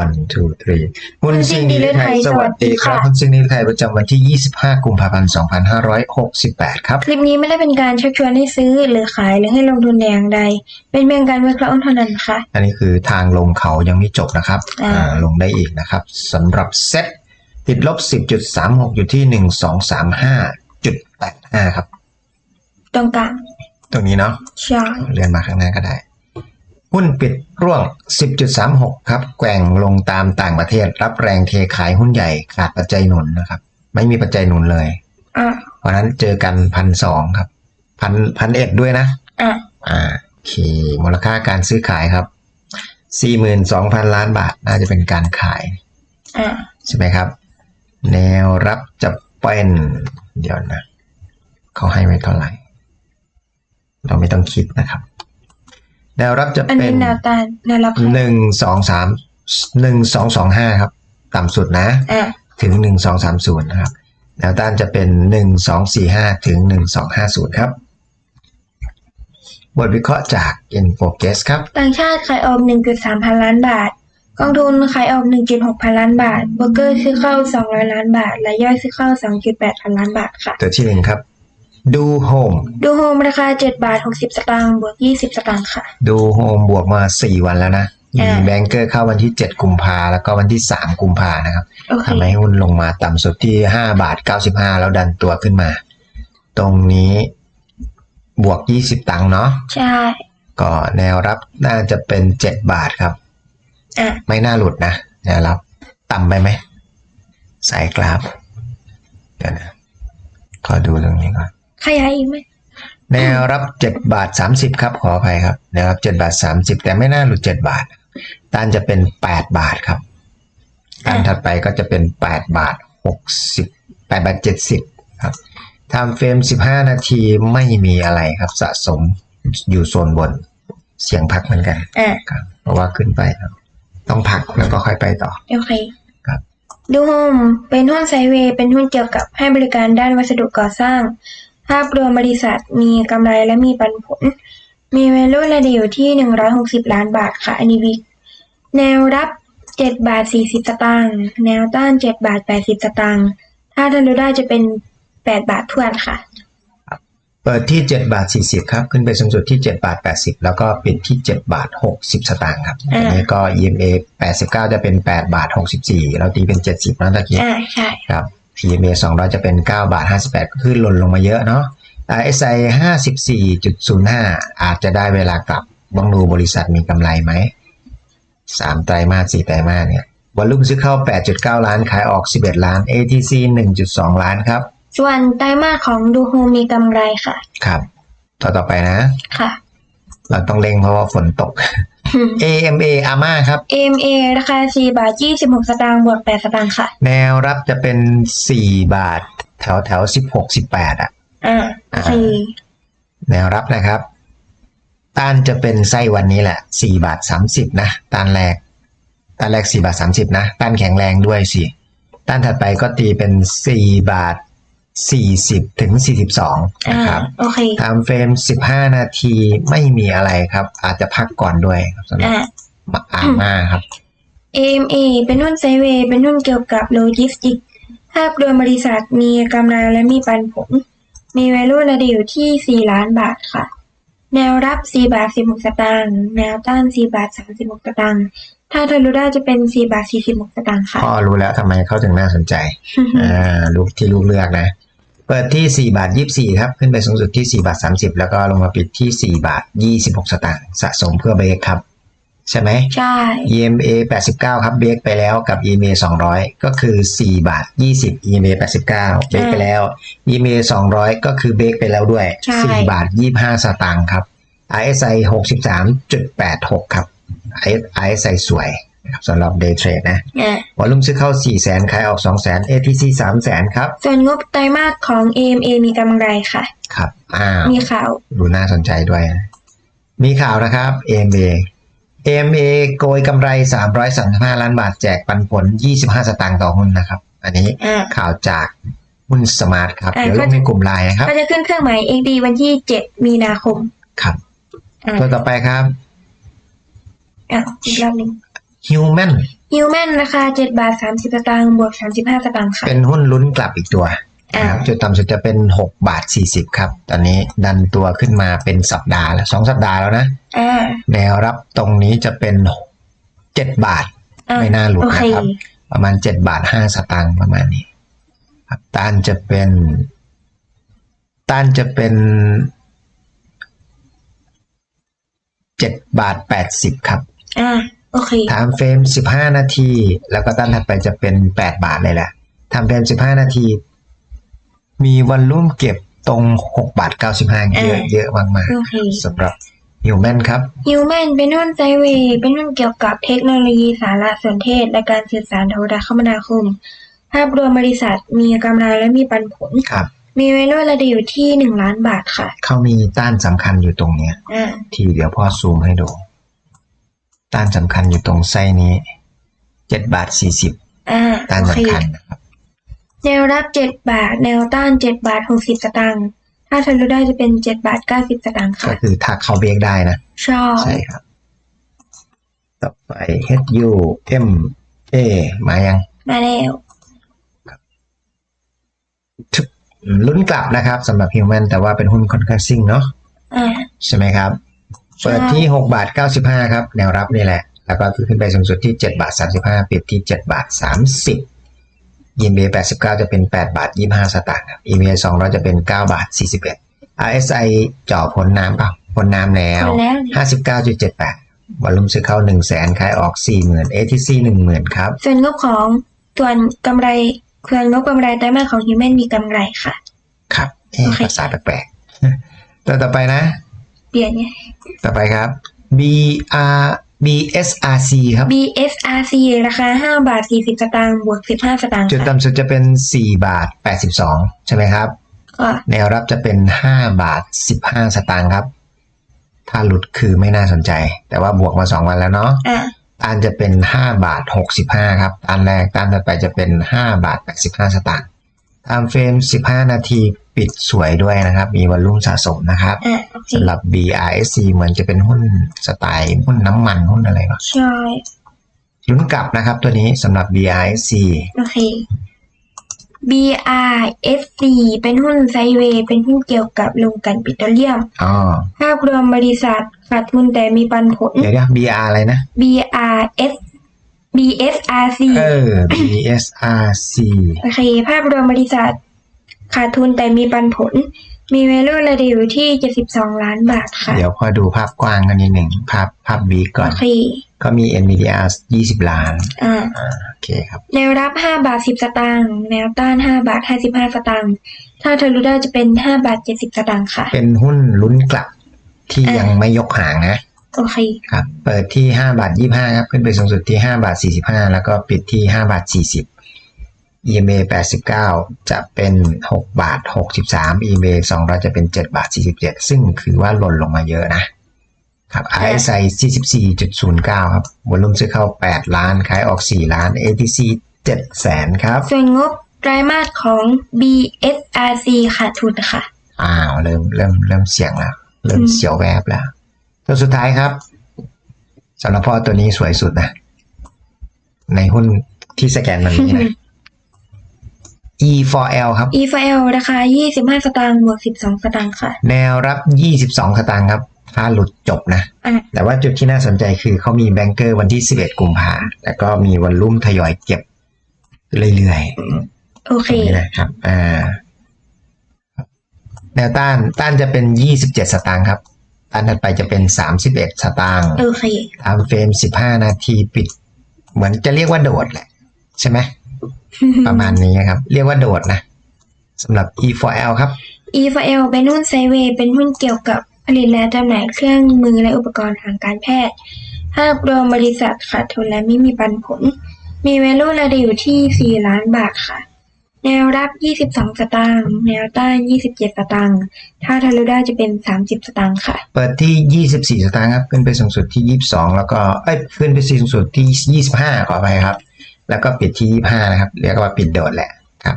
one two three หุ้นซิงดีลิไทยสวัสดีครับหุ้นซิงดีลิไทยประจำวันที่ 25 กุมภาพันธ์ 2568 ครับ คลิปนี้ไม่ได้เป็นการชักชวนให้ซื้อหรือขายหรือให้ลงทุนแต่อย่างใด เป็นเพียงการวิเคราะห์เท่านั้นค่ะ อันนี้คือทางลงเขายังไม่จบนะครับอ่าอ่าลงได้อีกนะครับสำหรับเซ็ตติดลบ 10.36 อยู่ที่ 1235.85 ครับ ตรงกลางตรงนี้เนาะใช่เลื่อนมาข้างหน้าก็ได้ หุ้นปิดร่วง 10.36 ครับ แกว่งลงตามต่างประเทศ รับแรงเทขายหุ้นใหญ่ขาดปัจจัยหนุนนะครับ ไม่มีปัจจัยหนุนเลยอะเพราะฉะนั้นเจอกันพันสองครับพันพันเอ็ดด้วยนะอะอ่าโอเค มูลค่าการซื้อขายครับ 42,000 ล้านบาทน่าจะเป็นการขายอะใช่ไหมครับ แนวรับจะเป็นเดี๋ยวนะ เขาให้ไว้เท่าไหร่ เราไม่ต้องคิดนะครับ แนวรับจะอันเป็นี้นแนวต้านแนวรับค่ะหนึ่งสองสามหนึ่งสองสองห้าครับ ต่ำสุดนะ อะถึงหนึ่งสองสามศูนย์นะครับแนวต้านจะเป็นหนึ่งสองสี่ห้าถึงหนึ่งสองห้าศูนย์ครับบทวิเคราะห์จาก Infocus ครับ ต่างชาติขายออก 1.3 พันล้านบาท กองทุนขายออก 1.6 พันล้านบาทโบรกเกอร์ซื้อเข้า 200 ล้านบาท และย่อยซื้อเข้า 2.8 พันล้านบาทค่ะ ตัวที่หนึ่งครับ ดูโฮมดูโฮมราคา7บาท60 สตางค์บวก 20 สตางค์ค่ะ ดูโฮมบวกมาสี่วันแล้วนะมีอ่าแบงเกอร์เข้าวันที่เจ็ดกุมภาแล้วก็วันที่สามกุมภานะครับโอเค ทำให้หุ้นลงมาต่ำสุดที่ห้าบาทเก้าสิบห้าแล้วดันตัวขึ้นมา ตรงนี้บวกยี่สิบตังค์เนาะใช่ก็แนวรับน่าจะเป็นเจ็ดบาทครับ อะไม่น่าหลุดนะแนวรับ ต่ำไปไหมสายกราฟเดี๋ยวนะขอดูตรงนี้ก่อน ขยายอีกไหมแนวรับเจ็ดบาทสามสิบครับขออภัยครับแนวรับเจ็ดบาทสามสิบแต่ไม่น่าหลุดเจ็ดบาทต้านจะเป็นแปดบาทครับต้านถัดไปก็จะเป็นแปดบาทหกสิบแปดบาทเจ็ดสิบครับทำเฟรมสิบห้านาทีไม่มีอะไรครับสะสมอยู่โซนบนเสียงพักเหมือนกันอะครับเพราะว่าขึ้นไปครับ ต้องพักแล้วก็ค่อยไปต่อโอเคครับดูโฮมเป็นหุ้นไซด์เวย์เป็นหุ้นเกี่ยวกับให้บริการด้านวัสดุก่อสร้าง ภาพรวมบริษัทมีกำไรและมีปันผล มีเวลูระดีอยู่ที่ 160 ล้านบาทค่ะ อันนี้วิกแนวรับ 7 บาท 40 สตางค์แนวต้าน 7 บาท 80 สตางค์ถ้าทะลุได้จะเป็น 8 บาททวนค่ะ เปิดที่ 7 บาท 40 ครับ ขึ้นไปสูงสุดที่ 7 บาท 80 แล้วก็ปิดที่ 7 บาท 60 สตางค์ครับอ่า อันนี้ก็ EMA 89 จะเป็น 8 บาท 64 เราตีเป็น 70นะตะกี้อ่าใช่ ครับ EMA 200 จะเป็น 9 บาท 58 ก็คือหล่นลงมาเยอะเนาะ RSI 54.05 อาจจะได้เวลากลับต้องดูบริษัทมีกำไรไหม 3 ไตรมาส 4 ไตรมาสเนี่ยวอลลุ่มซื้อเข้า 8.9 ล้าน ขายออก 11 ล้าน ATC 1.2 ล้านครับ ส่วนไตรมาสของดูโฮมมีกำไรค่ะ ครับ ต่อต่อไปนะ ค่ะ เราต้องเร่งเพราะว่าฝนตก AMA อาม่าครับ AMA ราคา 4 บาท 26 สตางค์บวก 8 สตางค์ค่ะ แนวรับจะเป็น 4 บาท แถวแถว16 18 อะอ่าอ่าสี่แนวรับนะครับ ต้านจะเป็นไส้วันนี้แหละ 4 บาท 30 นะ ต้านแรก ต้านแรก 4 บาท 30 นะ ต้านแข็งแรงด้วยสิ ต้านถัดไปก็ตีเป็น 4 บาท 40ถึง42อ่านะครับโอเคไทม์เฟรม15 นาทีไม่มีอะไรครับ อาจจะพักก่อนด้วยครับสำหรับอ่าอาม่าครับ AMA เป็นหุ้นไซด์เวย์เป็นหุ้นเกี่ยวกับโลจิสติกส์ภาพรวมบริษัทมีกำไรและมีปันผล มี value ระดีอยู่ที่ 4 ล้านบาทค่ะ แนวรับ 4 บาท 16 สตางค์แนวต้าน 4 บาท 36 สตางค์ถ้าทะลุได้จะเป็น 4 บาท 46 สตางค์ค่ะพ่อรู้แล้วทำไมเขาถึงน่าสนใจ อ่าลูกที่ลูกเลือกนะ เปิดที่ 4 บาท 24 ครับ ขึ้นไปสูงสุดที่ 4 บาท 30 แล้วก็ลงมาปิดที่ 4 บาท 26 สตางค์สะสมเพื่อเบรกครับ ใช่ไหมใช่ EMA 89 ครับเบรกไปแล้วกับ EMA 200 ก็คือ 4 บาท 20 EMA 89เบรกไปแล้ว EMA 200 ก็คือเบรกไปแล้วด้วยใช่4บาท 25 สตางค์ครับ RSI 63.86 ครับ RSI สวย นะครับสำหรับ Day Trade นะอ่าวอลลุ่มซื้อเข้า 4 0 0 0 0 0ขายออก 2 0 0 0 0 0 ATC 3 0 0 0 0 ครับ ส่วนงบไตรมาสของ AMA มีกำไรค่ะ ครับ อ้าว มีข่าว ดูน่าสนใจด้วยนะมีข่าวนะครับ AMA AMA โกยกำไร 335 ล้านบาทแจกปันผล 25 สตางค์ต่อหุ้นนะครับ อันนี้อ่า ข่าวจากหุ้นสมาร์ทครับ อ่า เดี๋ยวลงในกลุ่มไลน์นะครับ ก็จะขึ้นเครื่องหมาย AD วันที่ 7 มีนาคมครับ อ่าตัวต่อไปครับ อะอีกรอบหนึง Human ฮิวแมนราคาเจ็ดบาทสามสิบสตางค์บวกสามสิบห้าสตางค์ค่ะ เป็นหุ้นลุ้นกลับอีกตัวอ่านะครับจุดต่ำสุดจะเป็น 6 บาท 40 ครับ ตอนนี้ดันตัวขึ้นมาเป็นสัปดาห์แล้วสองสัปดาห์แล้วนะอ่าแนวรับตรงนี้จะเป็น 7 บาทอะไม่น่าหลุดโอนะเคครับ ประมาณ 7 บาท 5 สตางค์ประมาณนี้ครับต้านจะเป็น ต้านจะเป็น 7 บาท 80 ครับอ่า โอเคไทม์เฟรม15นาที แล้วก็ต้านถัดไปจะเป็น8บาทเลยแหละไทม์เฟรม15นาที มีวันรุ่มเก็บตรง6บาท95เยอะเยอะมากโอเคๆสำหรับฮิวแมนครับฮิวแมนเป็นหุ้นไซด์เวย์เป็นหุ้นเกี่ยวกับเทคโนโลยีสารสนเทศ และการสื่อสารโทรคมนาคม ภาพรวมบริษัทมีกำไรและมีปันผลครับมีเวลูระดับอยู่ที่หนึ่งล้านบาทค่ะ เขามีต้านสำคัญอยู่ตรงเนี้ยอ่าที่เดี๋ยวพ่อซูมให้ดู ต้านสำคัญอยู่ตรงไส้นี้7บาท40อ่าต้านโอเคสำคัญนะครับ แนวรับเจ็ดบาท แนวต้านเจ็ดบาทหกสิบสตางค์ถ้าทะลุได้จะเป็นเจ็ดบาทเก้าสิบสตางค์ก็ค่ะ คือถ้าเขาเบรกได้นะ ชอบใช่ครับ ต่อไป H U M A มายังมาแล้วลุ้นกลับนะครับสำหรับฮิวแมนแต่ว่าเป็นหุ้นค่อนข้างซิ่งเนาะอ่า ใช่ไหมครับใช่ เปิดที่6บาท95ครับ แนวรับนี่แหละ แล้วก็ขึ้นไปสูงสุดที่7บาท35ปิดที่7บาท30ยินเบ89จะเป็น8บาท25สตางค์ครับอีเม200จะเป็น9บาท41 RSI จ่อพ้นน้ำเปล่าพ้นน้ำแล้วมาแล้วนี่59.78วอลุ่มซื้อเข้า1 0 0 0 0แสนขายออก40,000 ATC 10,000ครับส่วนงบของส่วนกำไรส่วนงบกำไรไตรมาสของฮิวแมนมีกำไรค่ะ ครับเอ๊ะโอเคภาษาแปลกๆตัวต่อไปนะ เปลี่ยนไง ต่อไปครับ BR BSRC ครับ BSRC ราคาห้าบาทสี่สิบสตางค์บวกสิบห้าสตางค์จุดค่ะต่ำสุดจะเป็น 4 บาท 82 ใช่ไหมครับ ก็แนวรับจะเป็น 5 บาท 15 สตางค์ครับ ถ้าหลุดคือไม่น่าสนใจ แต่ว่าบวกมา 2 วันแล้วเนาะอะต้านจะเป็น 5 บาท 65 ครับต้านแรกต้านต่อไปจะเป็น 5 บาท 85 สตางค์ไทม์เฟรม 15 นาที ปิดสวยด้วยนะครับ มีวอลลุ่มสะสมนะครับอะโอเคสำหรับ BRSC เหมือนจะเป็นหุ้นสไตล์หุ้นน้ำมันหุ้นอะไรเนาะใช่ลุ้นกลับนะครับตัวนี้สำหรับ BRSC โอเค BRSC เป็นหุ้นไซด์เวย์เป็นหุ้นเกี่ยวกับโรงกลั่นปิโตรเลียมอ๋อภาพรวมบริษัทขาดทุนแต่มีปันผล เดี๋ยวนะ BR อะไรนะ BRS BSRC เออ BSRC โอเค ภาพรวมบริษัท ขาดทุนแต่มีปันผล มี value ระดับอยู่ที่ 72 ล้านบาทค่ะ เดี๋ยวพอดูภาพกว้างกันนิดหนึ่งภาพภาพบีก่อน โอเค ก็มี NVIDIA 20 ล้านอ่า อ่าโอเคครับ แนวรับ 5 บาท 10 สตางค์ แนวต้าน 5 บาท 55 สตางค์ ถ้าทะลุได้จะเป็น 5 บาท 70 สตางค์ค่ะ เป็นหุ้นลุ้นกลับที่อะยังไม่ยกหางนะ โอเค ครับ เปิดที่ 5 บาท 25 ครับ ขึ้นไปสูงสุดที่ 5 บาท 45 แล้วก็ปิดที่ 5 บาท 40 EMA 89 จะเป็น 6 บาท 63 EMA 200 จะเป็น 7 บาท 47 ซึ่งถือว่าหล่นลงมาเยอะนะครับ RSI 44.09 ครับวอลุ่มซื้อเข้า 8 ล้าน ขายออก 4 ล้าน ATC 7แสนครับ ส่วนงบไตรมาสของ BSRC ขาดทุนค่ะ อ้าว เริ่มเริ่มเริ่มเสี่ยงแล้ว เริ่มอืมเสียวแวบแล้ว ตัวสุดท้ายครับสำหรับพ่อตัวนี้สวยสุดนะ ในหุ้นที่สแกนมันนี้นะ E4L ครับ E4L ราคา25 สตางค์บวก12 สตางค์ค่ะ แนวรับ 22 สตางค์ครับ ถ้าหลุดจบนะ อะแต่ว่าจุดที่น่าสนใจคือเขามีแบงเกอร์วันที่ 11 กุมภาแล้วก็มีวันรุ่มทยอยเก็บเรื่อยๆโอเค ตรงนี้นะครับอ่าแนวต้านต้านจะเป็น 27 สตางค์ครับต้านถัดไปจะเป็น 31 สตางค์ โอเค ทำเฟรม15นาทีปิด เหมือนจะเรียกว่าโดดแหละ ใช่ไหม ประมาณนี้ครับ เรียกว่าโดดนะสำหรับ E4L ครับ E4L เป็นหุ้นไซด์เวย์เป็นหุ้นเกี่ยวกับผลิตและจำหน่ายเครื่องมือและอุปกรณ์ทางการแพทย์ภาพรวมบริษัทขาดทุนและไม่มีปันผล มี value ระดับอยู่ที่ 4 ล้านบาทค่ะ แนวรับ 22 สตางค์ แนวต้าน 27 สตางค์ ถ้าทะลุได้จะเป็น 30 สตางค์ค่ะ เปิดที่ 24 สตางค์ครับ ขึ้นไปสูงสุดที่ 22 แล้วก็ เอ้ย ขึ้นไปสูงสุดที่ 25ขอไปครับ แล้วก็ปิดที่25นะครับ เรียกว่าปิดโดดแหละครับ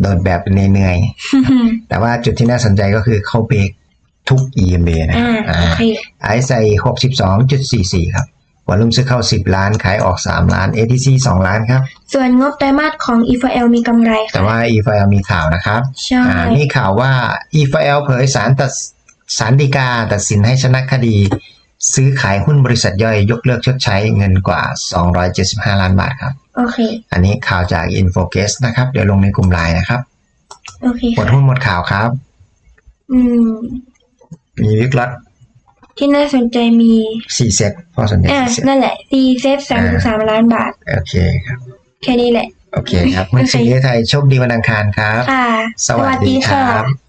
โดดแบบเหนื่อยๆแต่ว่าจุดที่น่าสนใจก็คือเขาเบรกทุก EMA นะอ่าอ่าโอเคไอใส่62.44ครับวอลุ่มซื้อเข้า 10 ล้าน ขายออก 3 ล้าน ATC 2 ล้านครับ ส่วนงบไตรมาสของ e f l มีกำไรแต่ค่ะว่า e f l มีข่าวนะครับใช่อ่านี่ข่าวว่า e f l เผยสารตัดสารดีกาตัดสินให้ชนะคดี ซื้อขายหุ้นบริษัทย่อยยกเลิกชดใช้เงินกว่า 275 ล้านบาทครับ โอเค อันนี้ข่าวจาก Infocase นะครับ เดี๋ยวลงในกลุ่มไลน์นะครับ โอเคหมดค่ะหุ้นหมดข่าวครับ อืม มีวิกฤตที่น่าสนใจมีสี่เซตพอสนใจอะสี่เซตนั่นแหละ C เซฟสามสามล้านบาท โอเคครับ แค่นี้แหละ โอเคครับคุณโอเคสีไทยโชคดีวันอังคารครับ ค่ะ สวัสดีครับ